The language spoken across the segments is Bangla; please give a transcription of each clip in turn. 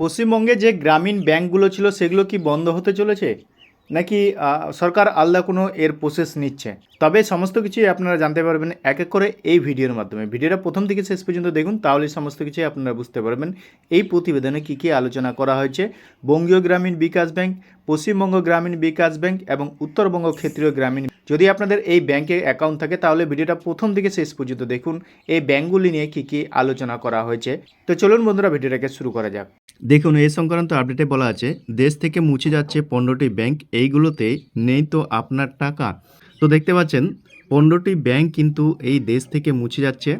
পশ্চিমবঙ্গে যে গ্রামীণ ব্যাংকগুলো ছিল, সেগুলো কি বন্ধ হতে চলেছে? নাকি সরকার আলাদা কোনো এর প্রসেস নিচ্ছে? তবে সমস্ত কিছুই আপনারা জানতে পারবেন এক এক করে এই ভিডিওর মাধ্যমে। ভিডিওটা প্রথম থেকে শেষ পর্যন্ত দেখুন, তাহলে সমস্ত কিছুই আপনারা বুঝতে পারবেন। এই প্রতিবেদনে কী কী আলোচনা করা হয়েছে? বঙ্গীয় গ্রামীণ বিকাশ ব্যাংক, পশ্চিমবঙ্গ গ্রামীণ বিকাশ ব্যাংক এবং উত্তরবঙ্গ ক্ষেত্রীয় গ্রামীণ। যদি আপনাদের এই ব্যাংকে অ্যাকাউন্ট থাকে, তাহলে ভিডিওটা প্রথম থেকে শেষ পর্যন্ত দেখুন। এই ব্যাংকগুলি নিয়ে কী কী আলোচনা করা হয়েছে? তো চলুন বন্ধুরা, ভিডিওটাকে শুরু করা যাক। দেখুন এই সংক্রান্ত আপডেটে বলা আছে, দেশ থেকে মুছে যাচ্ছে পনেরোটি ব্যাংক এইগুলোতে নেই তো আপনার টাকা। তো দেখতে পাচ্ছেন, পনেরোটি ব্যাংক কিন্তু এই দেশ থেকে মুছে যাচ্ছে।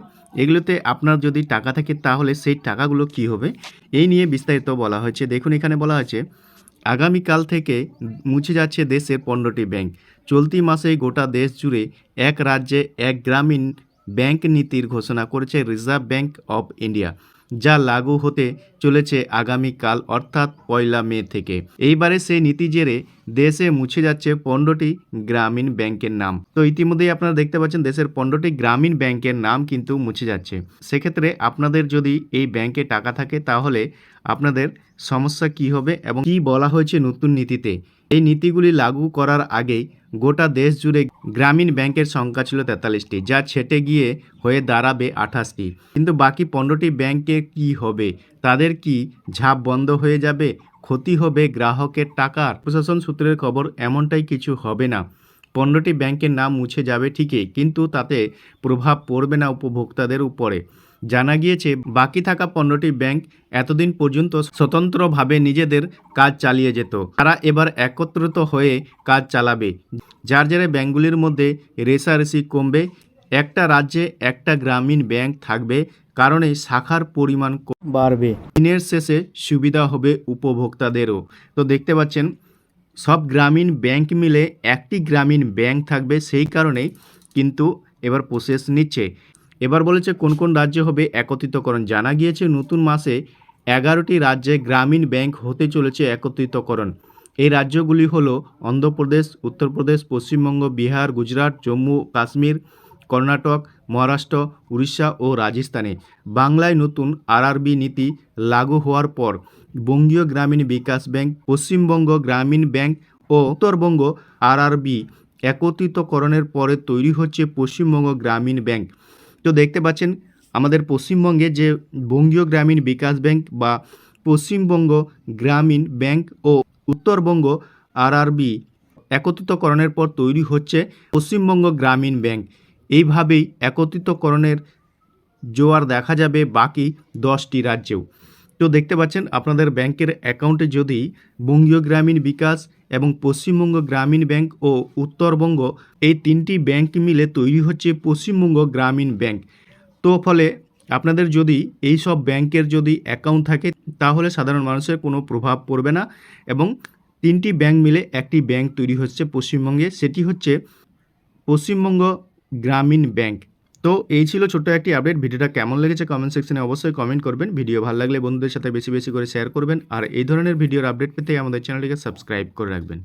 এগুলোতে আপনার যদি টাকা থাকে, তাহলে সেই টাকাগুলো কি হবে? এই নিয়ে বিস্তারিত বলা হয়েছে। দেখুন, এখানে বলা হয়েছে আগামীকাল থেকে মুছে যাচ্ছে দেশের পনেরোটি ব্যাংক চলতি মাসেই গোটা দেশ জুড়ে এক রাজ্যে এক গ্রামীণ ব্যাংক নীতির ঘোষণা করেছে রিজার্ভ ব্যাংক অফ ইন্ডিয়া যা লাগু হতে চলেছে আগামীকাল অর্থাৎ পয়লা মে থেকে। এইবারে সেই নীতি জেরে দেশে মুছে যাচ্ছে পনেরোটি গ্রামীণ ব্যাংকের নাম। তো ইতিমধ্যেই আপনারা দেখতে পাচ্ছেন দেশের পনেরোটি গ্রামীণ ব্যাংকের নাম কিন্তু মুছে যাচ্ছে। সেক্ষেত্রে আপনাদের যদি এই ব্যাংকে টাকা থাকে, তাহলে আপনাদের সমস্যা কি হবে এবং কি বলা হয়েছে নতুন নীতিতে? এই নীতিগুলি লাগু করার আগেই গোটা দেশ জুড়ে গ্রামীণ ব্যাংকের সংখ্যা ছিল তেতাল্লিশটি, যা ছেটে গিয়ে হয়ে দাঁড়াবে আঠাশটি। কিন্তু বাকি পনেরোটি ব্যাংকে কি হবে? তাদের কি ঝাঁপ বন্ধ হয়ে যাবে? ক্ষতি হবে গ্রাহকের টাকার? প্রশাসন সূত্রের খবর, এমনটাই কিছু হবে না। পনেরোটি ব্যাংকের নাম মুছে যাবে ঠিকই, কিন্তু তাতে প্রভাব পড়বে না উপভোক্তাদের উপরে। জানা গিয়েছে, বাকি থাকা পনেরোটি ব্যাংক এতদিন পর্যন্ত স্বতন্ত্রভাবে নিজেদের কাজ চালিয়ে যেত। তারা এবার একত্রিত হয়ে কাজ চালাবে। যার জেরে ব্যাংকগুলির মধ্যে রেশারেশি কমবে। একটা রাজ্যে একটা গ্রামীণ ব্যাংক থাকবে, কারণে শাখার পরিমাণ বাড়বে। দিনের শেষে সুবিধা হবে উপভোক্তাদেরও। তো দেখতে পাচ্ছেন, সব গ্রামীণ ব্যাংক মিলে একটি গ্রামীণ ব্যাংক থাকবে, সেই কারণেই কিন্তু এবার প্রসেস নিচ্ছে। এবার বলেছে কোন কোন রাজ্যে হবে একত্রিতকরণ। জানা গিয়েছে নতুন মাসে এগারোটি রাজ্যে গ্রামীণ ব্যাংক হতে চলেছে একত্রিতকরণ। এই রাজ্যগুলি হলো অন্ধ্রপ্রদেশ, উত্তরপ্রদেশ, পশ্চিমবঙ্গ, বিহার, গুজরাট, জম্মু, কাশ্মীর, কর্ণাটক, মহারাষ্ট্র, উড়িষ্যা ও রাজস্থানে। বাংলায় নতুন আরআরবি নীতি লাগু হওয়ার পর বঙ্গীয় গ্রামীণ বিকাশ ব্যাংক, পশ্চিমবঙ্গ গ্রামীণ ব্যাংক ও উত্তরবঙ্গ আরআরবি একত্রিতকরণের পরে তৈরি হচ্ছে পশ্চিমবঙ্গ গ্রামীণ ব্যাংক। তো দেখতে পাচ্ছেন, আমাদের পশ্চিমবঙ্গে যে বঙ্গীয় গ্রামীণ বিকাশ ব্যাংক বা পশ্চিমবঙ্গ গ্রামীণ ব্যাংক ও উত্তরবঙ্গ আরআরবি একত্রিতকরণের পর তৈরি হচ্ছে পশ্চিমবঙ্গ গ্রামীণ ব্যাংক। এইভাবেই একত্রিতকরণের জোয়ার দেখা যাবে বাকি দশটি রাজ্যেও। তো দেখতে পাচ্ছেন, আপনাদের ব্যাংকের অ্যাকাউন্টে যদি বঙ্গীয় গ্রামীণ বিকাশ এবং পশ্চিমবঙ্গ গ্রামীণ ব্যাংক ও উত্তরবঙ্গ এই তিনটি ব্যাংক মিলে তৈরি হচ্ছে পশ্চিমবঙ্গ গ্রামীণ ব্যাংক। তো ফলে আপনাদের যদি এই সব ব্যাংকের যদি অ্যাকাউন্ট থাকে, তাহলে সাধারণ মানুষের কোনো প্রভাব পড়বে না এবং তিনটি ব্যাংক মিলে একটি ব্যাংক তৈরি হচ্ছে পশ্চিমবঙ্গে। সেটি হচ্ছে পশ্চিমবঙ্গ গ্রামীণ ব্যাংক। তো এই ছিল ছোট্ট একটি আপডেট ভিডিওটা কেমন লেগেছে কমেন্ট সেকশনে অবশ্যই কমেন্ট করবেন। ভিডিও ভালো লাগলে বন্ধুদের সাথে বেশি বেশি করে শেয়ার করবেন। আর এই ধরনের ভিডিওর আপডেট পেতে আমাদের চ্যানেলটিকে সাবস্ক্রাইব করে রাখবেন।